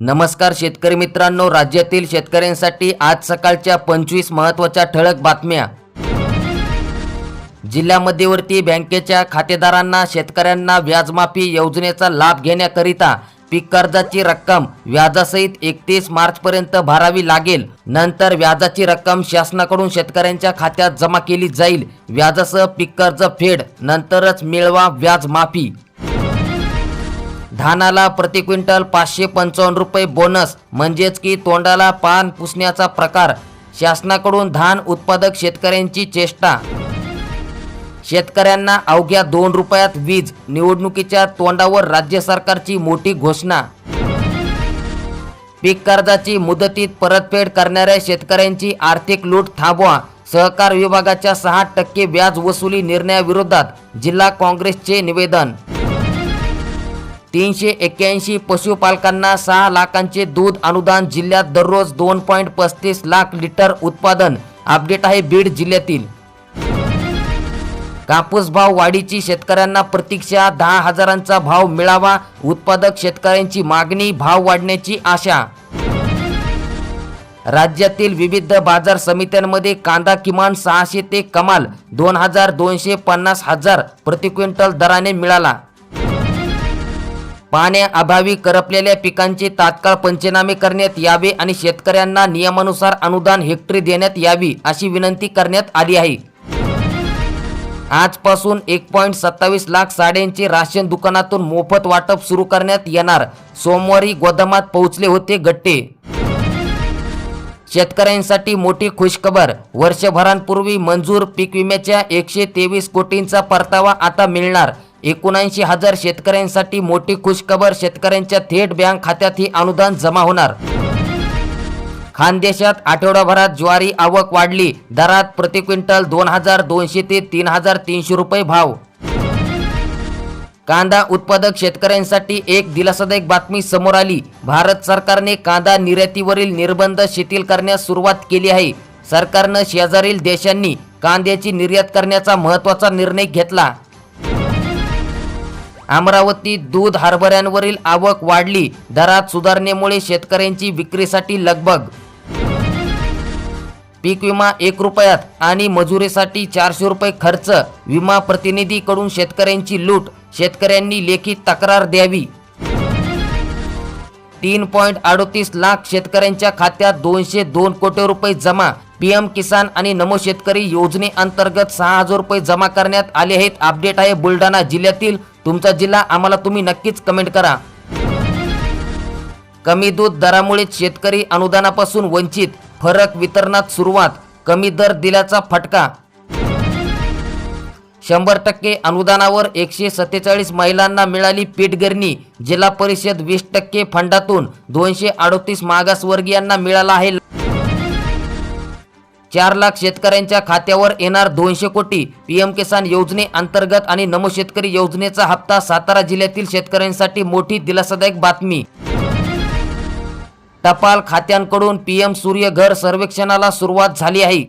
नमस्कार शेतकरी मित्रांनो राज्यातील शेतकऱ्यांसाठी आज सकाळच्या पंचवीस महत्त्वाच्या ठळक बातम्या. जिल्हा मध्यवर्ती बँकेच्या खातेदारांना शेतकऱ्यांना व्याजमाफी योजनेचा लाभ घेण्याकरिता पीक कर्जाची रक्कम व्याजासहित एकतीस मार्चपर्यंत भरावी लागेल. नंतर व्याजाची रक्कम शासनाकडून शेतकऱ्यांच्या खात्यात जमा केली जाईल. व्याजासह पीक कर्ज फेड नंतरच मिळवा व्याज माफी धानाला प्रति क्विंटल पाचशे पंचावन्न रुपये बोनस म्हणजेच की तोंडाला पान पुसण्याचा प्रकार. शासनाकडून धान उत्पादक शेतकऱ्यांची चेष्टा. शेतकऱ्यांना अवघ्या दोन रुपयात वीज. निवडणुकीच्या तोंडावर राज्य सरकारची मोठी घोषणा. पीक कर्जाची मुदतीत परतफेड करणाऱ्या शेतकऱ्यांची आर्थिक लूट थांबवा. सहकार विभागाच्या सहा टक्के व्याज वसुली निर्णयाविरोधात जिल्हा काँग्रेसचे निवेदन. तीनशे एक्क्याऐंशी पशुपालकांना सहा लाखांचे दूध अनुदान जिल्ह्यात दररोज दोन पॉईंट पस्तीस लाख लिटर उत्पादन अपडेट आहे बीड जिल्ह्यातील. कापूस भाव वाढीची शेतकऱ्यांना प्रतीक्षा दहा हजारांचा भाव मिळावा उत्पादक शेतकऱ्यांची मागणी भाव वाढण्याची आशा. राज्यातील विविध बाजार समित्यांमध्ये कांदा किमान सहाशे ते कमाल दोन हजार दोनशे पन्नास हजार प्रति क्विंटल दराने मिळाला. पाण्याअभावी करपलेल्या पिकांचे तात्काळ पंचनामे करण्यात यावे आणि शेतकऱ्यांना नियमानुसार अनुदान हेक्टरी देण्यात यावी अशी विनंती करण्यात आली आहे. आजपासून एक पॉईंट सत्तावीस लाख साड्यांचे राशन दुकानातून मोफत वाटप सुरू करण्यात येणार. सोमवारी गोदामात पोहोचले होते गट्टे. शेतकऱ्यांसाठी मोठी खुशखबर. वर्षभरांपूर्वी मंजूर पीक विम्याच्या एकशे तेवीस कोटींचा परतावा आता मिळणार. एकोणऐंशी हजार शेतकऱ्यांसाठी मोठी खुशखबर शेतकऱ्यांच्या थेट बँक खात्यात ही अनुदान जमा होणार. खानदेशात आठवडाभरात ज्वारी आवक वाढली. दरात प्रति क्विंटल दोन हजार दोनशे ते तीन हजार तीनशे रुपये भाव. कांदा उत्पादक शेतकऱ्यांसाठी एक दिलासादायक बातमी समोर आली. भारत सरकारने कांदा निर्यातीवरील निर्बंध शिथिल करण्यास सुरुवात केली आहे. सरकारनं शेजारील देशांनी कांद्याची निर्यात करण्याचा महत्त्वाचा निर्णय घेतला. अमरावती दूध हरभऱ्यांवरील आवक वाढली. दरात सुधारणेमुळे शेतकऱ्यांची विक्रीसाठी लगबग पीक विमा एक रुपयात आणि मजुरीसाठी चारशे रुपये खर्च. विमा प्रतिनिधीकडून शेतकऱ्यांची लूट. शेतकऱ्यांनी लेखी तक्रार द्यावी. तीन पॉईंट अडोतीस लाख शेतकऱ्यांच्या खात्यात दोनशे दोन कोटी रुपये जमा. पीएम किसान आणि नमो शेतकरी योजनेअंतर्गत सहा हजार रुपये जमा करण्यात आले आहेत. अपडेट आहे बुलढाणा जिल्ह्यातील. तुमचा जिल्हा आम्हाला तुम्ही नक्कीच कमेंट करा. कमी दूध दरामुळे शेतकरी अनुदानापासून वंचित. फरक वितरणात सुरुवात कमी दर दिल्याचा फटका. शंभर टक्के अनुदानावर एकशे सत्तेचाळीस महिलांना मिळाली पीठगिरणी. जिल्हा परिषद वीस टक्के फंडातून दोनशे अडोतीस मागासवर्गीयांना मिळाला आहे. चार लाख शेतकऱ्यांच्या खात्यावर येणार दोनशे कोटी. पीएम किसान योजनेअंतर्गत आणि नमो शेतकरी योजनेचा हप्ता सातारा जिल्ह्यातील शेतकऱ्यांसाठी मोठी दिलासादायक बातमी. टपाल खात्यांकडून पीएम सूर्य घर सर्वेक्षणाला सुरुवात झाली आहे.